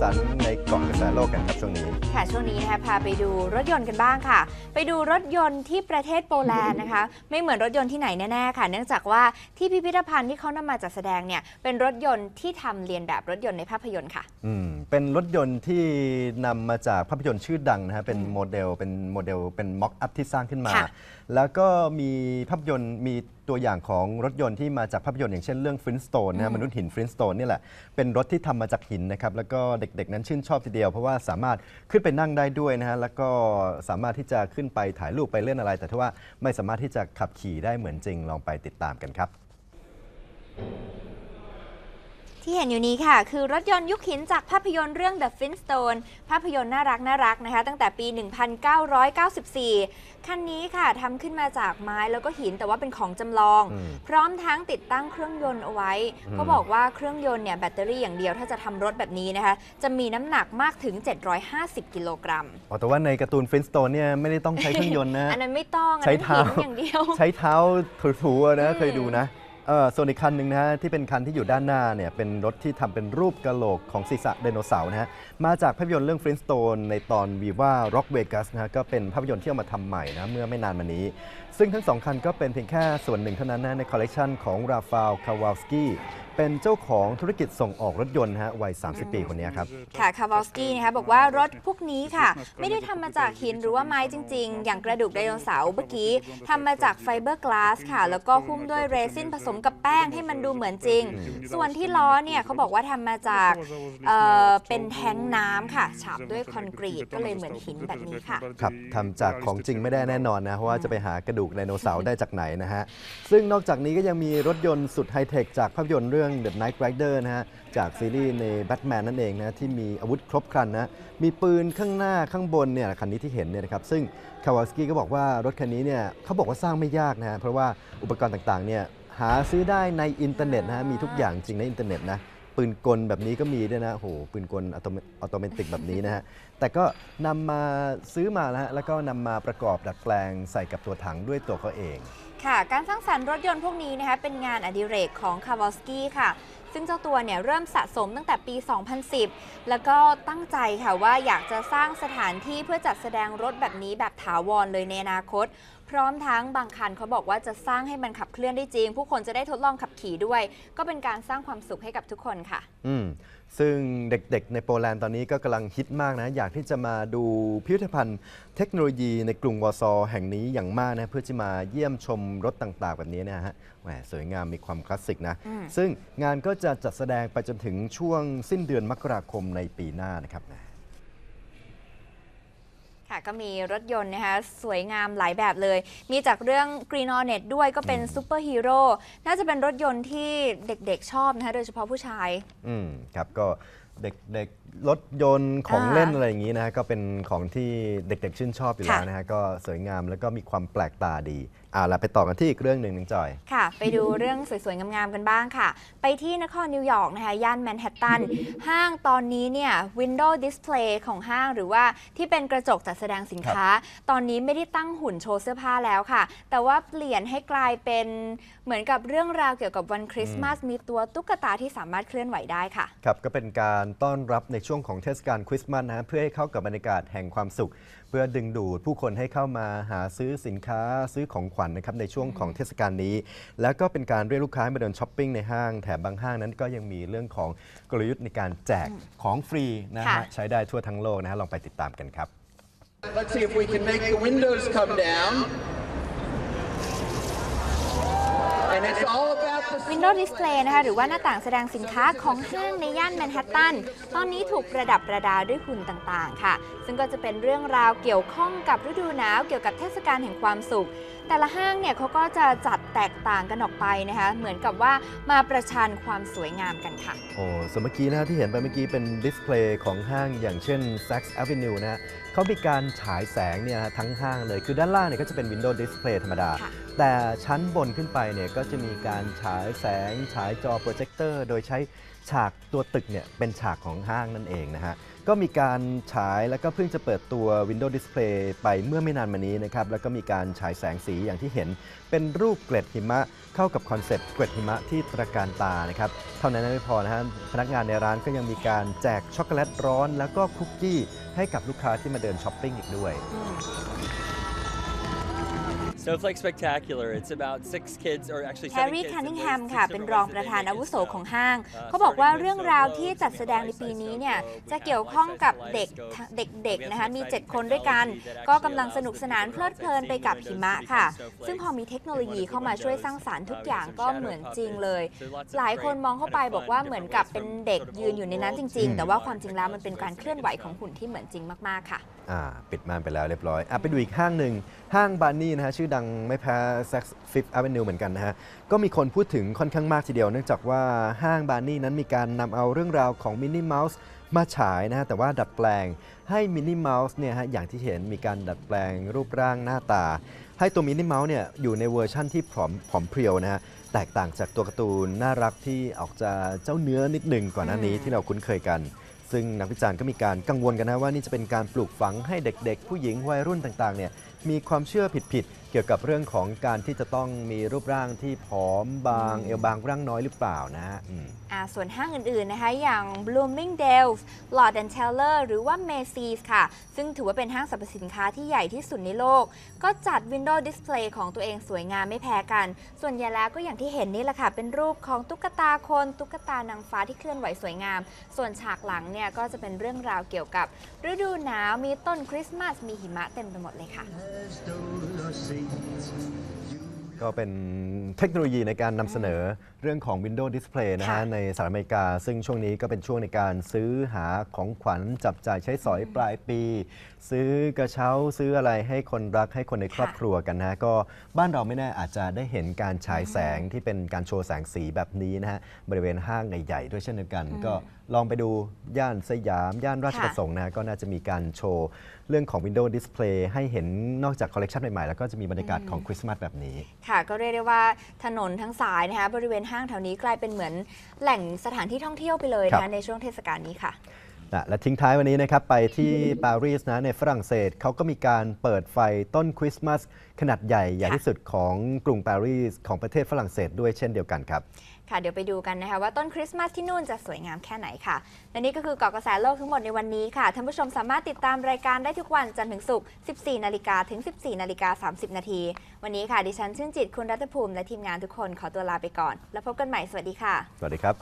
สันในเกาะกระแสโลกกันครับช่วงนี้ ค่ะช่วงนี้นะคะพาไปดูรถยนต์กันบ้างค่ะ ไปดูรถยนต์ที่ประเทศโปแลนด์นะคะ ไม่เหมือนรถยนต์ที่ไหนแน่ๆค่ะ เนื่องจากว่าที่พิพิธภัณฑ์ที่เขานำมาจัดแสดงเนี่ยเป็นรถยนต์ที่ทำเรียนแบบรถยนต์ในภาพยนตร์ค่ะอืมเป็นรถยนต์ที่นำมาจากภาพยนตร์ชื่อดังนะฮะเป็นโมเดลเป็นโมเดลเป็นม็อกอัพที่สร้างขึ้นมา แล้วก็มีภาพยนตร์มี ตัวอย่างของรถยนต์ที่มาจากภาพยนตร์อย่างเช่นเรื่องฟรินสโตนนะฮะมนุษย์หินฟรินสโตนนี่แหละ เป็นรถที่ทำมาจากหินนะครับ แล้วก็เด็กๆ นั้นชื่นชอบทีเดียว เพราะว่าสามารถขึ้นไปนั่งได้ด้วยนะฮะ แล้วก็สามารถที่จะขึ้นไปถ่ายรูปไปเล่นอะไร แต่ถ้าว่าไม่สามารถที่จะขับขี่ได้เหมือนจริงลองไปติดตามกันครับ ที่เห็นอยู่นี้ค่ะ คือรถยนต์ยุคหินจากภาพยนตร์เรื่อง The Flintstone ภาพยนตร์น่ารักน่ารักนะคะ ตั้งแต่ปี 1994 คันนี้ค่ะทำขึ้นมาจากไม้แล้วก็หินแต่ว่าเป็นของจำลองอืมพร้อมทั้งติดตั้งเครื่องยนต์เอาไว้เขาบอกว่าเครื่องยนต์เนี่ยแบตเตอรี่อย่างเดียวถ้าจะทำรถแบบนี้นะคะ จะมีน้ำหนักมากถึง 750 กิโลกรัมอ๋อแต่ว่าในการ์ตูนฟรินสโตนเนี่ยไม่ได้ต้องใช้เครื่องยนต์นะอันนั้นไม่ต้องอันใช้นั้นเท้าหินอย่างเดียว ใช้เท้าถูๆอะนะอืมเคยดูนะ เออส่วนอีกคันหนึ่งนะฮะที่เป็นคันที่อยู่ด้านหน้าเนี่ยเป็นรถที่ทำเป็นรูปกะโหลกของศีรษะไดโนเสาร์นะฮะมาจากภาพยนตร์เรื่อง Flintstone ในตอนวีว่า Rock Vegas นะฮะก็เป็นภาพยนตร์ที่เอามาทำใหม่นะเมื่อไม่นานมานี้ ซึ่งทั้งสองคันก็เป็นเพียงแค่ส่วนหนึ่งเท่านั้นนะในคอลเลกชันของราฟาลคาวาลสกี้เป็นเจ้าของธุรกิจส่งออกรถยนต์นะฮะวัย 30 ปีคนนี้ครับ ค่ะคาร์วอลสกี้นะคะบอกว่ารถพวกนี้ค่ะ ไม่ได้ทำมาจากหินหรือว่าไม้จริง ๆ อย่างกระดูกไดโนเสาร์เมื่อกี้ทำมาจากไฟเบอร์กลาสค่ะ แล้วก็หุ้มด้วยเรซินผสมกับแป้งให้มันดูเหมือนจริง ส่วนที่ล้อเนี่ยเขาบอกว่าทำมาจากเอ่อเป็นแท้งน้ำค่ะ ฉาบด้วยคอนกรีตก็เลยเหมือนหินแบบนี้ค่ะ ครับทำจากของจริงไม่ได้แน่นอนนะ เพราะว่าจะไปหากระดูกไดโนเสาร์ได้จากไหนนะฮะ ซึ่งนอกจากนี้ก็ยังมีรถยนต์สุดไฮเทคจากภาพยนตร์เรื่อง่อง The Knight Rider นะฮะจากซีรีส์ในแบทแมนนั่นเองนะที่มีอาวุธครบครันนะมีปืนข้างหน้าข้างบนเนี่ยคันนี้ที่เห็นเนี่ยนะครับซึ่งคาวาสกี้ก็บอกว่ารถคันนี้เนี่ยเขาบอกว่าสร้างไม่ยากนะฮะเพราะว่าอุปกรณ์ต่างๆเนี่ยหาซื้อได้ในอินเทอร์เน็ตนะฮะมีทุกอย่างจริงในอินเทอร์เน็ตนะปืนกลแบบนี้ก็มีด้วยนะโหปืนกลอัตโนอัตโนมัติแบบนี้นะฮะ แต่ก็นำมาซื้อมาแล้วฮะแล้วก็นำมาประกอบดัดแปลงใส่กับตัวถังด้วยตัวเขาเองค่ะ การสร้างสรรค์รถยนต์พวกนี้นะคะเป็นงานอดิเรกของคาร์วอลสกี้ค่ะ ซึ่งเจ้าตัวเนี่ยเริ่มสะสมตั้งแต่ปี 2010 แล้วก็ตั้งใจค่ะว่าอยากจะสร้างสถานที่เพื่อจัดแสดงรถแบบนี้แบบถาวรเลยในอนาคต ร้อมทั้งบางคันเขาบอกว่าจะสร้างให้มันขับเคลื่อนได้จริง ผู้คนจะได้ทดลองขับขี่ด้วย ก็เป็นการสร้างความสุขให้กับทุกคนค่ะ อืมซึ่งเด็กๆ ในโปแลนด์ตอนนี้ก็กำลังฮิตมากนะ อยากที่จะมาดูพิพิธภัณฑ์เทคโนโลยีในกรุงวอร์ซอแห่งนี้อย่างมากนะเพื่อจะมาเยี่ยมชมรถต่างๆ แบบนี้นะฮะแหมสวยงามมีความคลาสสิกนะ อืม ซึ่งงานก็จะจัดแสดงไปจนถึงช่วงสิ้นเดือนมกราคมในปีหน้านะครับ ค่ะก็มีรถยนต์นะคะสวยงามหลายแบบเลย มีจากเรื่อง Green Hornet ด้วยก็เป็นซูเปอร์ฮีโร่น่าจะเป็นรถยนต์ที่เด็กๆชอบนะคะโดยเฉพาะผู้ชาย อืมครับก็เด็กๆรถยนต์ของอ่าเล่นอะไรอย่างนี้นะฮะก็เป็นของที่เด็กๆชื่นชอบอยู่แล้วค่ะนะฮะก็สวยงามแล้วก็มีความแปลกตาดี อ่าเราไปต่อกันที่อีกเรื่องหนึ่งหนึ่งจอย ค่ะ ไปดูเรื่องสวยๆ งามๆ กันบ้างค่ะ ไปที่นครนิวยอร์กนะคะ ย่านแมนฮัตตัน ห้างตอนนี้เนี่ย Window Display ของห้างหรือว่าที่เป็นกระจกจัดแสดงสินค้า ตอนนี้ไม่ได้ตั้งหุ่นโชว์เสื้อผ้าแล้วค่ะ แต่ว่าเปลี่ยนให้กลายเป็นเหมือนกับเรื่องราวเกี่ยวกับวันคริสต์มาส มีตัวตุ๊กตาที่สามารถเคลื่อนไหวได้ค่ะ ครับ ก็เป็นการต้อนรับในช่วงของเทศกาลคริสต์มาสนะฮะเพื่อให้เข้ากับบรรยากาศแห่งความสุขเพื่อดึงดูดผู้คนให้เข้ามาหาซื้อสินค้าซื้อของขวัญนะครับในช่วงของเทศกาลนี้ แล้วก็เป็นการเรียกลูกค้าให้มาเดินช้อปปิ้งในห้าง แถมบางห้างนั้นก็ยังมีเรื่องของกลยุทธ์ในการแจกของฟรีนะค่ะฮะใช้ได้ทั่วทั้งโลกนะฮะลองไปติดตามกันครับ Let's see if we can make the windows come down. And it's all about the Window Display นะคะหรือว่าหน้าต่างแสดงสินค้าของห้างในย่านแมนฮัตตัน ตอนนี้ถูกประดับประดาด้วยหุ่นต่างๆ ค่ะ ซึ่งก็จะเป็นเรื่องราวเกี่ยวข้องกับฤดูหนาวเกี่ยวกับเทศกาลแห่งความสุข แต่ละห้างเนี่ยเขาก็จะจัดแตกต่างกันออกไปนะคะเหมือนกับว่ามาประชันความสวยงามกันค่ะ โอ้ส่วนเมื่อกี้นะฮะที่เห็นไปเมื่อกี้เป็นดิสเพลย์ของห้างอย่างเช่น Saks Avenue นะฮะเขามีการฉายแสงเนี่ยฮะทั้งห้างเลย คือด้านล่างเนี่ยก็จะเป็น Windows Display ธรรมดา ค่ะ แต่ชั้นบนขึ้นไปเนี่ยก็จะมีการฉายแสง ฉายจอโปรเจคเตอร์ โดยใช้ฉากตัวตึกเนี่ยเป็นฉากของห้างนั่นเองนะฮะ ก็มีการฉายแล้วก็เพิ่งจะเปิดตัว Windows Display ไปเมื่อไม่นานมานี้นะครับ แล้วก็มีการฉายแสงสีอย่างที่เห็น เป็นรูปเกล็ดหิมะเข้ากับคอนเซ็ปต์เกล็ดหิมะที่ตระการตานะครับ เท่านั้นไม่พอนะฮะพนักงานในร้านก็ยังมีการแจกช็อกโกแลตร้อน แล้วก็คุกกี้ให้กับลูกค้าที่มาเดินช้อปปิ้งอีกด้วย Snowflake Spectacular. It's about six kids, or actually แฮ seven ร์รี่ kids. แคนนิง and แฮม there's ค่ะ six เป็น different รอง ways ประ that ธาน they อา make วุ it โส so, ของห้าง uh, เขาบอกว่า starting with เรื่อง snow ราว globes, ที่ we จัด make แสดงใน lights ปี and นี้ snow เนี่ย globe. จะ We เกี่ยว have ข้อง life-size กับ lights เด็ก go. เด็ก We ๆ have นะคะ some มี exciting 7คนด้วยกัน technology that ก็ actually กำลัง allows สนุก the สนาน people เพลิดเพลิน outside ไปกับ seeing หิ windows มะ to become ค่ะ snowflakes ซึ่งพอมีเทคโนโลยี in one of the เข้ามาช่วยสร้าง windows. สรรค์ทุก Uh, we อย่าง have ก็ some เหมือน shadow จริง puppets. เลย So lots of หลายคน great มองเข้าไป kind of บอกว่า fun เหมือน different กับ ways เป็น from เด็ก sort of ยืนอยู่ในนั้น old จริง world ๆ to แต่ว่า modern ความจริงแล้วมันเป็นการ technology เคลื่อนไหวของ ways to หุ่นที่เหมือนจริงมากๆค่ะ อ่า ปิดม่านไปแล้วเรียบร้อยอะไปดูอีกห้างหนึ่ง ห้างบาร์นี่นะฮะชื่อดังไม่แพ้ Saks Fifth Avenue เหมือนกันนะฮะ ก็มีคนพูดถึงค่อนข้างมากทีเดียว เนื่องจากว่าห้างบาร์นี่นั้นมีการนำเอาเรื่องราวของมินนี่เมาส์มาฉายนะฮะ แต่ว่าดัดแปลงให้มินนี่เมาส์เนี่ยฮะอย่างที่เห็นมีการดัดแปลงรูปร่างหน้าตา ให้ตัวมินนี่เมาส์เนี่ยอยู่ในเวอร์ชั่นที่ผอมผอมเพรียวนะฮะแตกต่างจากตัวการ์ตูนน่ารักที่ออกจะเจ้าเนื้อนิดหนึ่งก่อนหน้านี้ที่เราคุ้นเคยกัน ซึ่งนักวิจารณ์ก็มีการกังวลกันนะว่านี่จะเป็นการปลูกฝังให้เด็กๆ ผู้หญิงวัยรุ่นต่างๆเนี่ย มีความเชื่อผิดๆเกี่ยวกับเรื่องของการที่จะต้องมีรูปร่างที่ผอมบาง เอวบางร่างน้อยหรือเปล่านะฮะอืม อ่าส่วนห้างอื่น ๆ นะคะ อย่าง Bloomingdale's Lord and Taylor หรือว่า Macy's ค่ะ ซึ่งถือว่าเป็นห้างสรรพสินค้าที่ใหญ่ที่สุดในโลก ก็จัด Window Display ของตัวเองสวยงามไม่แพ้กัน ส่วนใหญ่แล้วก็อย่างที่เห็นนี่แหละค่ะ เป็นรูปของตุ๊กตาคน ตุ๊กตานางฟ้าที่เคลื่อนไหวสวยงาม ส่วนฉากหลังเนี่ยก็จะเป็นเรื่องราวเกี่ยวกับ ฤดูหนาวมีต้นคริสต์มาสมีหิมะเต็มไปหมดเลยค่ะก็เป็นเทคโนโลยีในการนำเสนอเรื่องของ Windows Display นะฮะค่ะในสหรัฐอเมริกา ซึ่งช่วงนี้ก็เป็นช่วงในการซื้อหาของขวัญจับจ่ายใช้สอยปลายปี ซื้อกระเช้าซื้ออะไรให้คนรักให้คนในครอบครัวกันนะฮะก็บ้านเราไม่แน่อาจจะได้เห็นการฉายแสงที่เป็นการโชว์แสงสีแบบนี้นะฮะบริเวณห้างใหญ่ๆด้วยเช่นเดียวกันก็ลองไปดูย่านสยาม ย่านราชประสงค์นะฮะก็น่าจะมีการโชว์ เรื่องของ Windows Display ให้เห็นนอกจากคอลเลกชันใหม่ ๆ แล้วก็จะมีบรรยากาศของคริสต์มาสแบบนี้ ค่ะ ก็เรียกได้ว่าถนนทั้งสายนะคะบริเวณห้างแถวนี้กลายเป็นเหมือนแหล่งสถานที่ท่องเที่ยวไปเลยครันะบในช่วงเทศกาลนี้ค่ะนะ และทิ้งท้ายวันนี้นะครับไปที่ปารีสนะในฝรั่งเศสเขาก็มีการเปิดไฟต้นคริสต์มาสขนาดใหญ่ใหญ่ที่สุดของกรุงปารีสของประเทศฝรั่งเศสด้วยเช่นเดียวกันครับ ค่ะเดี๋ยวไปดูกันนะคะว่าต้นคริสต์มาสที่นู่นจะสวยงามแค่ไหนค่ะ และนี่ก็คือเกาะกระแสโลกทั้งหมดในวันนี้ค่ะท่านผู้ชมสามารถติดตามรายการได้ทุกวันจันทร์ถึงศุกร์ 14 นาฬิกาถึง 14 นาฬิกา 30 นาที วันนี้ค่ะดิฉันชื่นจิตคุณรัตภูมิและทีมงานทุกคนขอตัวลาไปก่อน แล้วพบกันใหม่สวัสดีค่ะ สวัสดีครับ